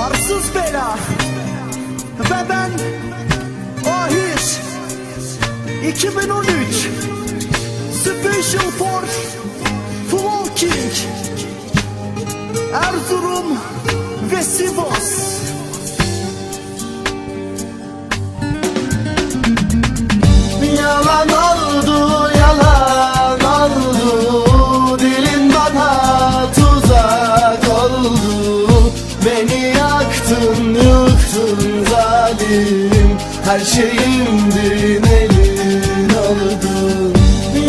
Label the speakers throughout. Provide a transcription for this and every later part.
Speaker 1: Arsız bela. Ve ben Ahir. 2013 Special for Walking Erzurum ve Sivas
Speaker 2: yaktın, yıktın zalim Her şeyimdin elin oldu.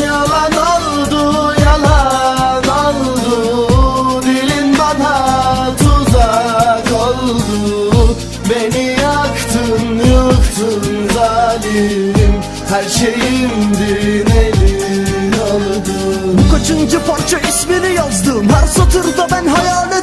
Speaker 2: Yalan oldu, yalan oldu Dilin bana tuzak oldu. Beni yaktın, yıktın zalim Her şeyimdin elin oldu.
Speaker 1: Bu kaçıncı parça ismini yazdım Her satırda ben hayale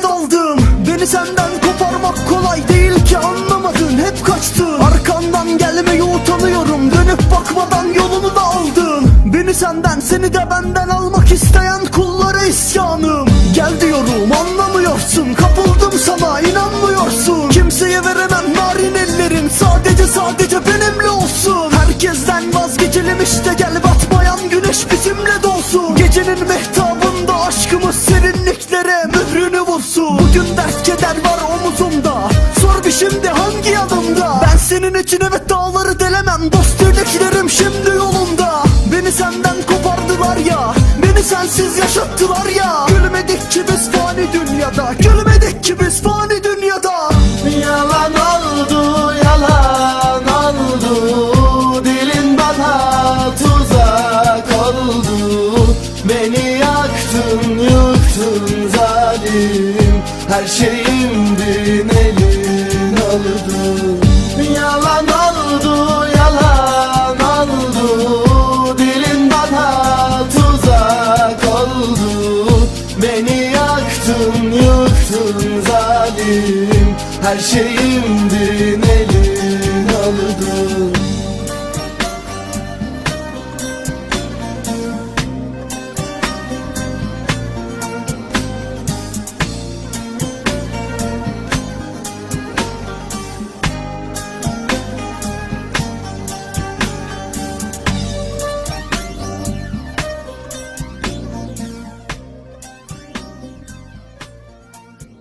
Speaker 1: Kimseye veremem narin ellerim Sadece sadece benimle olsun. Herkesten vazgeçelim işte gel batmayan güneş bizimle dolsun. Gecenin mehtabında aşkımız serinliklere mührünü vursun. Bugün dert keder var omuzumda. Sor bir şimdi hangi yanımda? Ben senin için evet dağları delemem. Dost dediklerim şimdi yolunda. Beni senden kopardılar ya. Beni sensiz yaşattılar ya. Gülmedik ki biz fani dünyada. Gülmedik
Speaker 2: Beni yaktın, yıktın zalim. Her şeyimdin elin oldu. Yalan oldu, yalan oldu. Dilin bana tuzak oldu. Beni yaktın, yıktın zalim. Her şeyimdin elin oldu